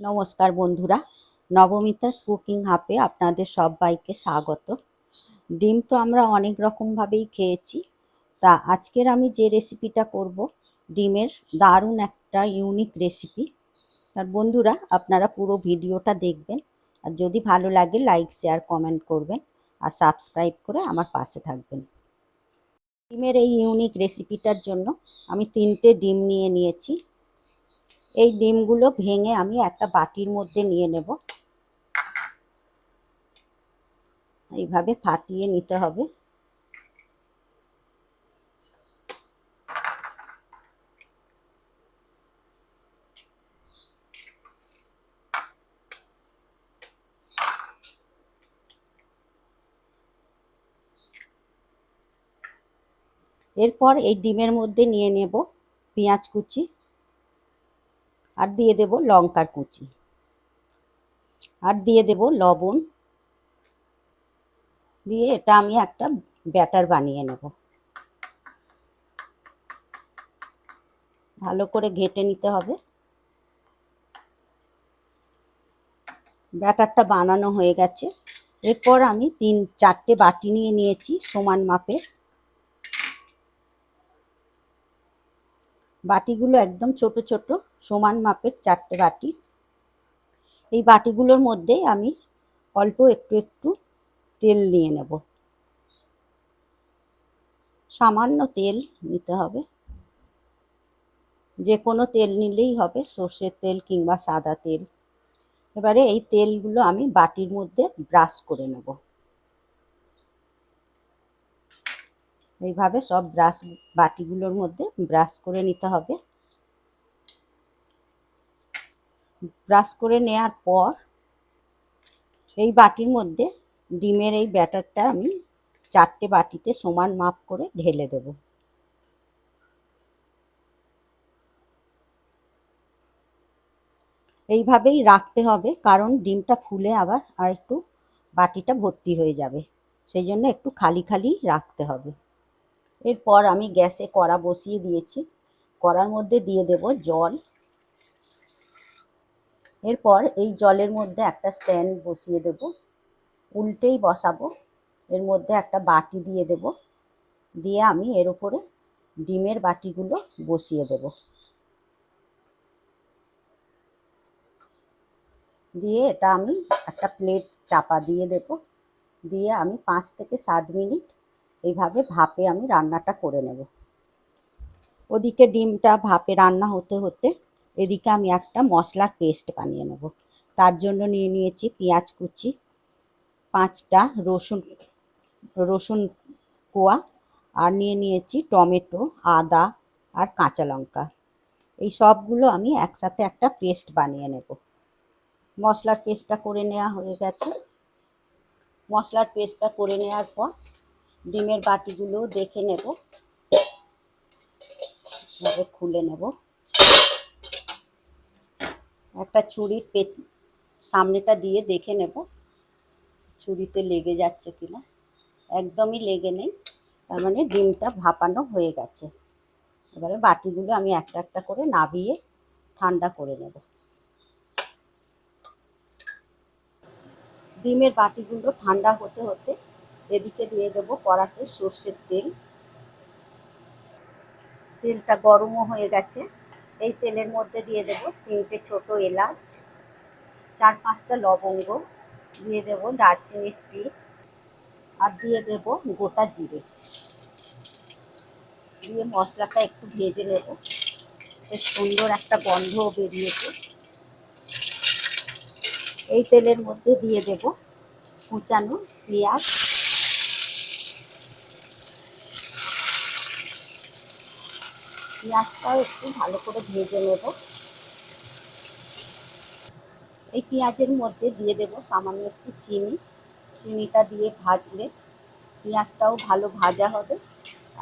নমস্কার বন্ধুরা, নবমিতাস কুকিং হাবে আপনাদের সবাইকে স্বাগত। ডিম তো আমরা অনেক রকমভাবেই খেয়েছি, তা আজকের আমি যে রেসিপিটা করব, ডিমের দারুণ একটা ইউনিক রেসিপি। আর বন্ধুরা, আপনারা পুরো ভিডিওটা দেখবেন, আর যদি ভালো লাগে লাইক, শেয়ার, কমেন্ট করবেন, আর সাবস্ক্রাইব করে আমার পাশে থাকবেন। ডিমের এই ইউনিক রেসিপিটার জন্য আমি তিনটে ডিম নিয়ে নিয়েছি এই ডিমগুলো ভেঙে আমি একটা বাটির মধ্যে নিয়ে নেব। এইভাবে ফাটিয়ে নিতে হবে। এরপর এই ডিমের মধ্যে নিয়ে নেব পেঁয়াজ কুচি। আর দিয়ে দেব লঙ্কার কুচি। আর দিয়ে দেব লবণ। দিয়ে এটা আমি একটা ব্যাটার বানিয়ে নেব। ভালো করে ঘেটে নিতে হবে। ব্যাটারটা বানানো হয়ে গেছে। এরপর আমি তিন, চারটে বাটি নিয়ে নিয়েছি সমান মাপের। বাটিগুলো একদম ছোট ছোট, সমান মাপের চারটে বাটি। এই বাটিগুলোর মধ্যে আমি অল্প একটু একটু তেল নিয়ে নেব। সামান্য তেল নিতে হবে। যে কোনো তেল নিলেই হবে, সর্ষের তেল কিংবা সাদা তেল। এবারে এই তেলগুলো আমি বাটির মধ্যে ব্রাশ করে নেব। এইভাবে সব ব্রাশ বাটিগুলোর মধ্যে ব্রাশ করে নিতে হবে। ব্রাশ করে নেওয়ার পর এই বাটির মধ্যে ডিমের এই ব্যাটারটা আমি চারটে বাটিতে সমান মাপ করে ঢেলে দেব। এইভাবেই রাখতে হবে, কারণ ডিমটা ফুলে আবার আর একটু বাটিটা ভর্তি হয়ে যাবে। সেই জন্য একটু খালি খালি রাখতে হবে। এরপর আমি গ্যাসে কড়া বসিয়ে দিয়েছি। কড়ার মধ্যে দিয়ে দেব জল। এরপর এই জলের মধ্যে একটা স্ট্যান্ড বসিয়ে দেব। উল্টেই বসাবো। এর মধ্যে একটা বাটি দিয়ে দেব। দিয়ে আমি এর উপরে ডিমের বাটিগুলো বসিয়ে দেব। দিয়ে এটা আমি একটা প্লেট চাপা দিয়ে দেব। দিয়ে আমি পাঁচ থেকে সাত মিনিট এইভাবে ভাপে আমি রান্নাটা করে নেব। ওদিকে ডিমটা ভাপে রান্না হতে হতে এদিকে আমি একটা মশলার পেস্ট বানিয়ে নেব। তার জন্য নিয়ে নিয়েছি পেঁয়াজ কুচি, পাঁচটা রসুন রসুন কোয়া আর নিয়ে নিয়েছি টমেটো, আদা আর কাঁচা লঙ্কা। এই সবগুলো আমি একসাথে একটা পেস্ট বানিয়ে নেব। মশলার পেস্টটা করে নেওয়া হয়ে গেছে। মশলার পেস্টটা করে নেওয়ার পর ডিমের বাটিগুলো দেখে নেব। এভাবে খুলে নেব। একটা ছুরির পে সামনেটা দিয়ে দেখে নেব ছুরিতে লেগে যাচ্ছে কিনা। একদমই লেগে নেই, তার মানে ডিমটা ভাপানো হয়ে গেছে। এবারে বাটিগুলো আমি একটা একটা করে নাবিয়ে ঠান্ডা করে নেব। ডিমের বাটিগুলো ঠান্ডা হতে হতে এদিকে দিয়ে দেবো কড়াতে সর্ষের তেল। তেলটা গরমও হয়ে গেছে। এই তেলের মধ্যে দিয়ে দেবো তিনটে ছোট এলাচ, চার পাঁচটা লবঙ্গ, দিয়ে দেবো দারচিনি স্টিক আর দিয়ে দেব গোটা জিরে। দিয়ে মশলাটা একটু ভেজে নেব। বেশ সুন্দর একটা গন্ধ বেরিয়েছে। এই তেলের মধ্যে দিয়ে দেব কুচানো পেঁয়াজ পেঁয়াজটাও একটু ভালো করে ভেজে নেব। এই পেঁয়াজের মধ্যে দিয়ে দেব সামান্য একটু চিনি। চিনিটা দিয়ে ভাজলে পেঁয়াজটাও ভালো ভাজা হবে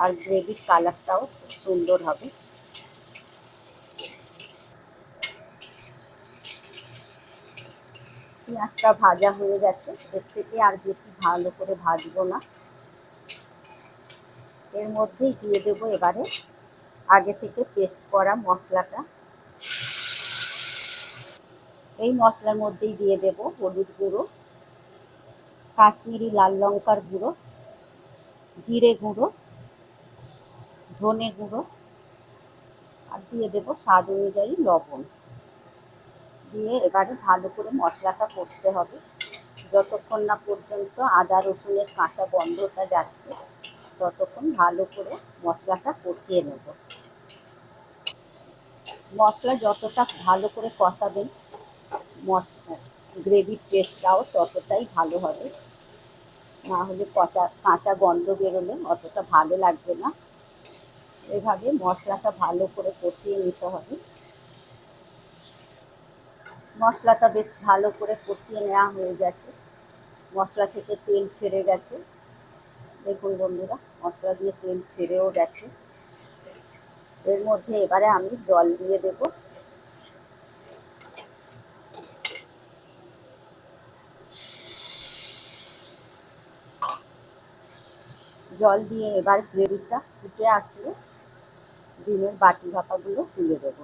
আর গ্রেভির কালারটাও খুব সুন্দর হবে। পেঁয়াজটা ভাজা হয়ে গেছে। এর থেকে আর বেশি ভালো করে ভাজবো না। এর মধ্যেই দিয়ে দেবো এবারে আগে থেকে পেস্ট করা মশলাটা। এই মশলার মধ্যেই দিয়ে দেব হলুদ গুঁড়ো, কাশ্মীরি লাল লঙ্কার গুঁড়ো, জিরে গুঁড়ো, ধনে গুঁড়ো, আর দিয়ে দেব স্বাদ অনুযায়ী লবণ। দিয়ে এবারে ভালো করে মশলাটা কষতে হবে। যতক্ষণ না পর্যন্ত আদা, রসুনের কাঁচা গন্ধটা যাচ্ছে, ততক্ষণ ভালো করে মশলাটা কষিয়ে নেব। মশলা যতটা ভালো করে কষাবেন মশলা গ্রেভির টেস্টটাও ততটাই ভালো হবে। না হলে কচা কাঁচা গন্ধ বেরোলে অতটা ভালো লাগবে না। এভাবে মশলাটা ভালো করে কষিয়ে নিতে হবে। মশলাটা বেশ ভালো করে কষিয়ে নেওয়া হয়ে গেছে। মশলা থেকে তেল ছেড়ে গেছে। দেখুন বন্ধুরা, মশলা দিয়ে তেল ছেড়েও গেছে। এর মধ্যে এবারে আমি জল দিয়ে দেব। জল দিয়ে এবার গ্রেভিটা ফুটে আসলে ডিমের বাটি ভাপাগুলো তুলে দেবো।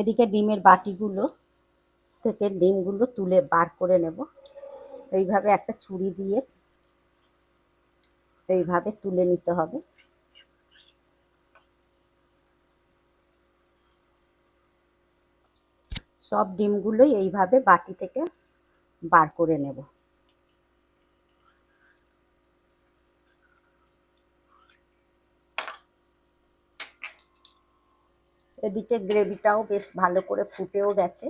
এদিকে ডিমের বাটিগুলো থেকে ডিমগুলো তুলে বার করে নেব। এইভাবে একটা ছুরি দিয়ে এইভাবে তুলে নিতে হবে। সব ডিমগুলোই এইভাবে বাটি থেকে বার করে নেব। এদিকে গ্রেভিটাও বেশ ভালো করে ফুটেও গেছে।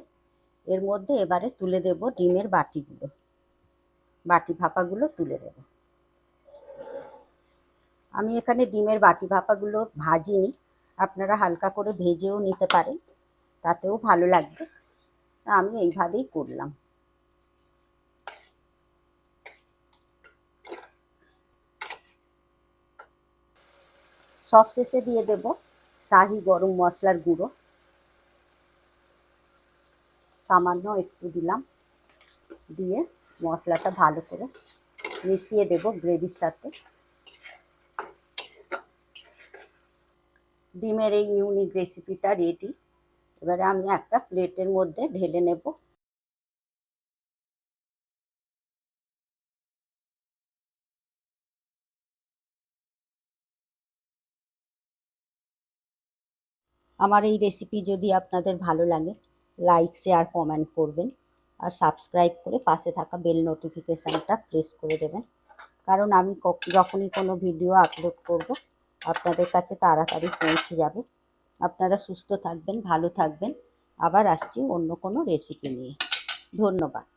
এর মধ্যে এবারে তুলে দেব ডিমের বাটিগুলো। বাটি ভাপাগুলো তুলে দেব। আমি এখানে ডিমের বাটি ভাপাগুলো ভাজিনি। আপনারা হালকা করে ভেজেও নিতে পারেন। তাতেও ভালো লাগবে। আমি এইভাবেই করলাম। সব শেষে দিয়ে দেব শাহি গরম মশলার গুঁড়ো। সামান্য একটু দিলাম। দিয়ে মশলাটা ভালো করে মিশিয়ে দেব গ্রেভির সাথে। ডিমের এই ইউনিক রেসিপিটা রেডি এবারে আমি একটা প্লেটের মধ্যে ঢেলে নেব। আমার এই রেসিপি যদি আপনাদের ভালো লাগে লাইক শেয়ার কমেন্ট করবেন আর সাবস্ক্রাইব করে পাশে থাকা বেল নোটিফিকেশানটা প্রেস করে দেবেন। কারণ আমি যখনই কোনো ভিডিও আপলোড করব, আপনাদের কাছে তাড়াতাড়ি পৌঁছে যাবে। আপনারা সুস্থ থাকবেন ভালো থাকবেন। আবার আসছি অন্য কোনো রেসিপি নিয়ে। ধন্যবাদ।